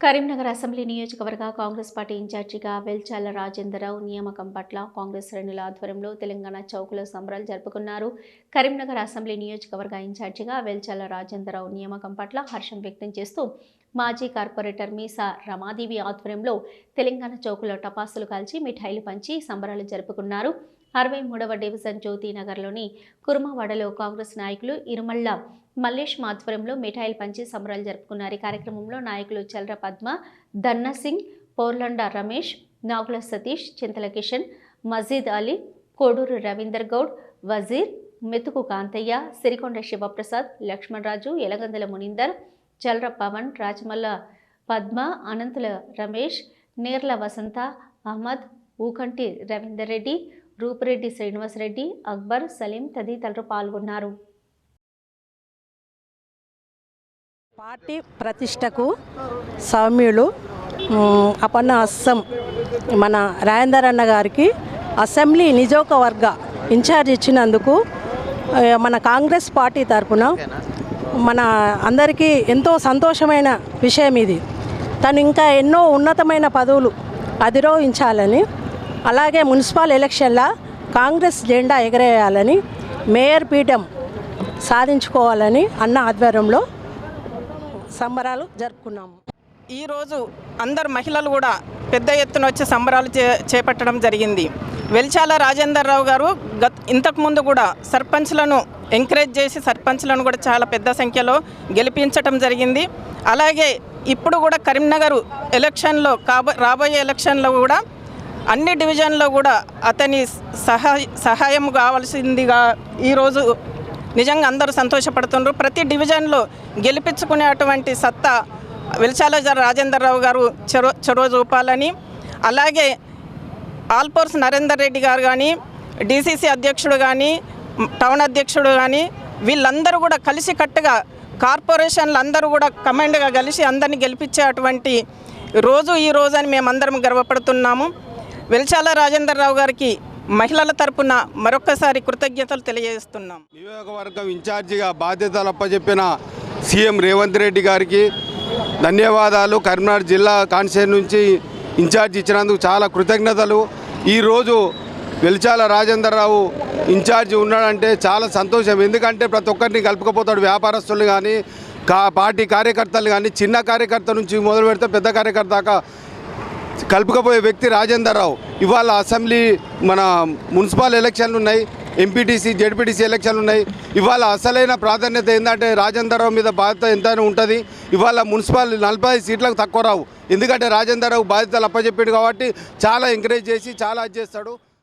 Karimnagar assembly నియోజకవర్గ Congress party ఇన్ఛార్జిగా వెల్చాల రాజేంద్రరావు నియామకం పట్ల కాంగ్రెస్ శ్రేణుల ఆధ్వర్యంలో తెలంగాణ చౌక్లో సంబరాలు జరుపుకున్నారు. కరీంనగర్ అసెంబ్లీ నియోజకవర్గ ఇన్ఛార్జిగా వెల్చాల రాజేంద్రరావు నియామకం పట్ల హర్షం వ్యక్తం చేస్తూ మాజీ కార్పొరేటర్ మీసా రమాదేవి ఆధ్వర్యంలో తెలంగాణ చౌక్లో టపాసులు కాల్చి మిఠాయిలు పంచి సంబరాలు జరుపుకున్నారు. అరవై మూడవ డివిజన్ జ్యోతినగర్లోని నగర్లోని కాంగ్రెస్ నాయకులు ఇరుమళ్ళ మల్లేష్ ఆధ్వర్యంలో మిఠాయిలు పంచి సంబరాలు జరుపుకున్నారు. ఈ కార్యక్రమంలో నాయకులు చల్ర పద్మ దన్నసింగ్ పోర్లండ రమేష్ నాగుల సతీష్ చింతల కిషన్ మజీద్ అలీ కోడూరు రవీందర్ గౌడ్ వజీర్ మెతుకు కాంతయ్య సిరికొండ శివప్రసాద్ లక్ష్మణరాజు ఎలగందల మునిందర్ చల్ర పవన్ రాజమల్ల పద్మ అనంతుల రమేష్ నేర్ల వసంత అహ్మద్ ఊకంటి రవీందర్ రెడ్డి రూపురెడ్డి శ్రీనివాసరెడ్డి అక్బర్ సలీం తదితరులు పాల్గొన్నారు. పార్టీ ప్రతిష్టకు సౌమ్యులు అపన్న అస్సం మన రాయందర్ అన్న గారికి అసెంబ్లీ నిజోకవర్గ ఇన్ఛార్జ్ ఇచ్చినందుకు మన కాంగ్రెస్ పార్టీ తరపున మన అందరికీ ఎంతో సంతోషమైన విషయం ఇది. తను ఇంకా ఎన్నో ఉన్నతమైన పదవులు అధిరోహించాలని అలాగే మున్సిపల్ ఎలక్షన్ల కాంగ్రెస్ జెండా ఎగరేయాలని మేయర్ పీఠం సాధించుకోవాలని అన్న ఆధ్వర్యంలో సంబరాలు జరుపుకున్నాము. ఈరోజు అందరు మహిళలు కూడా పెద్ద ఎత్తున వచ్చి సంబరాలు చే చేపట్టడం జరిగింది. వెల్చాల రాజేందర్ రావు గారు గత ఇంతకుముందు కూడా సర్పంచ్లను ఎంకరేజ్ చేసి సర్పంచ్లను కూడా చాలా పెద్ద సంఖ్యలో గెలిపించటం జరిగింది. అలాగే ఇప్పుడు కూడా కరీంనగర్ ఎలక్షన్లో కాబో రాబోయే ఎలక్షన్లో కూడా అన్ని డివిజన్లో కూడా అతని సహాయ సహాయం కావాల్సిందిగా ఈరోజు నిజంగా అందరూ సంతోషపడుతున్నారు ప్రతి డివిజన్లో గెలిపించుకునేటువంటి సత్తా వెల్చాల రాజేందర్ రావు గారు చొరవ చొరవ చూపాలని అలాగే ఆల్పోర్స్ నరేందర్ రెడ్డి గారు కానీ డీసీసీ అధ్యక్షుడు కానీ టౌన్ అధ్యక్షుడు కానీ వీళ్ళందరూ కూడా కలిసికట్టుగా కార్పొరేషన్లు అందరూ కూడా కమాండ్గా కలిసి అందరినీ గెలిపించేటువంటి రోజు ఈ రోజు అని మేమందరం గర్వపడుతున్నాము. వెల్చాల రాజేందర్ రావు గారికి మహిళల తరపున మరొకసారి కృతజ్ఞతలు తెలియజేస్తున్నాం. నియోజకవర్గం ఇన్ఛార్జిగా బాధ్యతలు అప్పచెప్పిన సీఎం రేవంత్ రెడ్డి గారికి ధన్యవాదాలు. కరీంనగర్ జిల్లా కాన్స్టిట్యూన్ నుంచి ఇన్ఛార్జ్ ఇచ్చినందుకు చాలా కృతజ్ఞతలు. ఈరోజు వెలిచాల రాజేంద్రరావు ఇన్ఛార్జి ఉన్నాడంటే చాలా సంతోషం. ఎందుకంటే ప్రతి ఒక్కరిని కలుపుకపోతాడు వ్యాపారస్తులు కానీ కా పార్టీ కార్యకర్తలు కానీ చిన్న కార్యకర్త నుంచి మొదలు పెడితే పెద్ద కార్యకర్త దాకా కలుపుకపోయే వ్యక్తి రాజేందర్ రావు ఇవాళ అసెంబ్లీ మన మున్సిపల్ ఎలక్షన్లు ఉన్నాయి ఎంపీటీసీ జెడ్పీటీసీ ఎలక్షన్లు ఉన్నాయి. ఇవాళ అసలైన ప్రాధాన్యత ఏంటంటే రాజేందర్ రావు మీద బాధ్యత ఎంతైనా ఉంటుంది. ఇవాళ మున్సిపల్ నలభై సీట్లకు తక్కువ రావు. ఎందుకంటే రాజేందర్ రావు బాధ్యతలు అప్పచెప్పాడు కాబట్టి చాలా ఎంకరేజ్ చేసి చాలా అది చేస్తాడు.